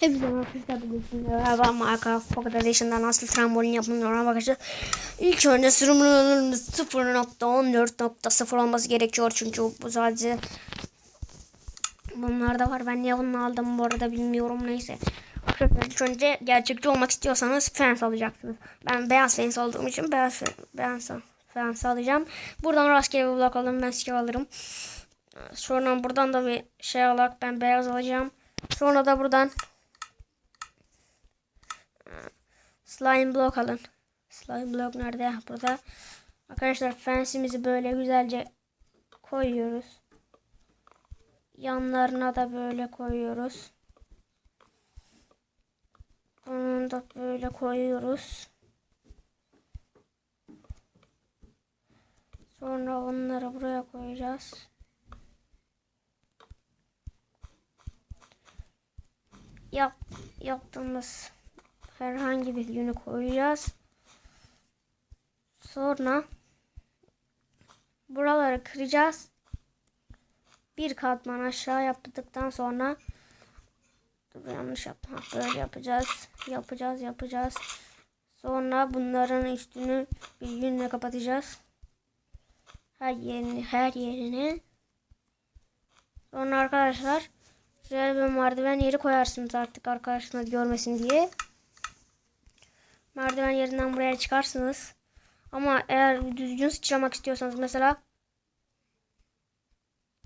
Hepinize arkadaşlar bugün beraber Minecraft Pocket Edition'da nasıl trambolin yapılıyor bakacağız. İlk önce sürümünün 0.14.0 olması gerekiyor çünkü bu sadece bunlar da var. Ben niye bunu aldım bu arada bilmiyorum neyse. Arkadaşlar ilk önce gerçekçi olmak istiyorsanız fence alacaksınız. Ben beyaz fence olduğum için beyaz beyaz fence alacağım. Buradan rastgele bir blok alırım ben siyah alırım. Sonra buradan da bir şey alarak ben beyaz alacağım. Sonra da buradan Slime block alın. Slime block nerede? Burada. Arkadaşlar fence'imizi böyle güzelce koyuyoruz. Yanlarına da böyle koyuyoruz. Bunu da böyle koyuyoruz. Sonra onları buraya koyacağız. Yap, yaptığımız herhangi bir yünü koyacağız. Sonra buraları kıracağız. Bir katman aşağı yaptıktan sonra Dur, yanlış yaptım. Böyle yapacağız. Yapacağız, yapacağız. Sonra bunların üstünü bir yünle kapatacağız. Her yerini, her yerini. Sonra arkadaşlar şöyle bir merdiven yeri koyarsınız artık arkadaşlar görmesin diye. Merdiven yerinden buraya çıkarsınız. Ama eğer düzgün sıçramak istiyorsanız mesela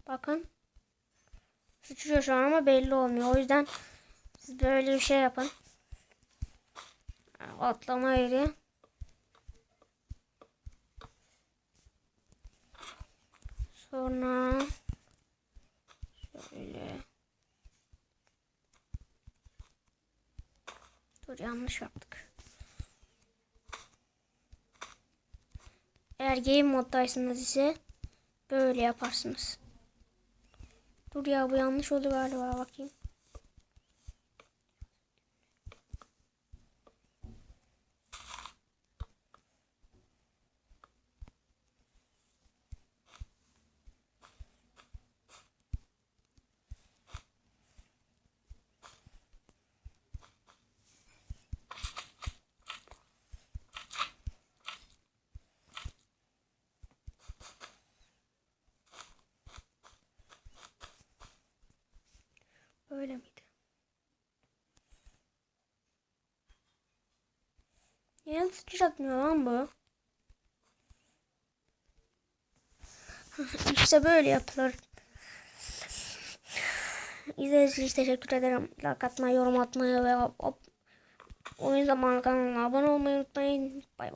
bakın sıçrıyor şu an ama belli olmuyor. O yüzden siz böyle bir şey yapın. Atlama yeri. Sonra şöyle Dur yanlış yaptık. Eğer game moddaysanız ise böyle yaparsınız. Dur ya bu yanlış oldu galiba bakayım. Böyle miydi? Niye sıçratmıyor lan bu? işte böyle yapılır. İzlediğiniz için teşekkür ederim. Like atmayı, yorum atmayı ve hop, hop. oyun zamanı kanalına abone olmayı unutmayın. Bay bay.